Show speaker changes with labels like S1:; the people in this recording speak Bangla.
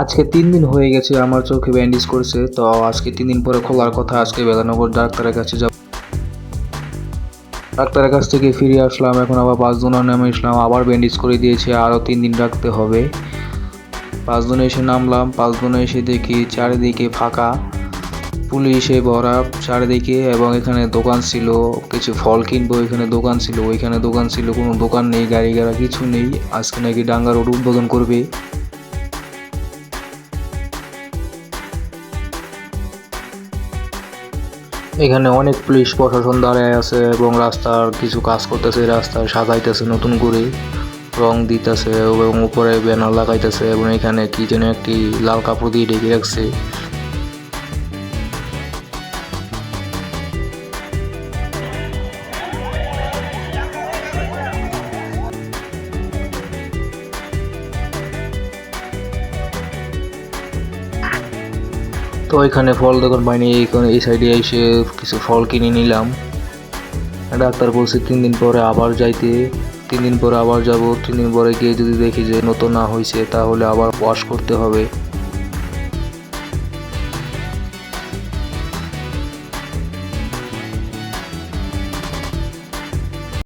S1: আজকে তিন দিন হয়ে গেছে আমার চোখে ব্যান্ডেজ করছে, তো আজকে তিন দিন পরে খোলার কথা, আজকে বেদানগর ডাক্তারের কাছে যাব। ডাক্তারের কাছ থেকে ফিরে আসলাম, এখন আবার পাঁচ জনের নামে আসলাম আবার ব্যান্ডেজ করে দিয়েছে, আরও তিন দিন রাখতে হবে। পাঁচ পাঁচজনে এসে নামলাম, পাঁচ পাঁচজনে এসে দেখি চারিদিকে ফাঁকা। পুলিশে ভরা চারিদিকে এবং এখানে দোকান ছিল, কিছু ফল কিনবো এখানে দোকান ছিল, ওইখানে দোকান ছিল, কোনো দোকান নেই গাড়ি গাড়া কিছু নেই, আজকে নাকি ডাঙ্গা রোড উদ্বোধন করবে। এখানে অনেক পুলিশ প্রশাসন দাঁড়ায় আছে এবং রাস্তার কিছু কাজ করতেছে রাস্তা সাজাইতেছে নতুন করে, রং দিতেছে এবং উপরে ব্যানার লাগাইতেছে এবং এখানে কি যেন একটি লাল কাপড় দিয়ে ঢেকে রাখছে। তো এখানে ফল দোকান পাইনি, এখানে এই সাইডে এসে কিছু ফল কিনে নিলাম। ডাক্তার বলছে, তিন দিন পরে আবার যাইতে, তিন দিন পরে আবার যাব, তিন দিন পরে গিয়ে যদি দেখি যে নতুন না হয়েছে তাহলে আবার ওয়াশ করতে হবে।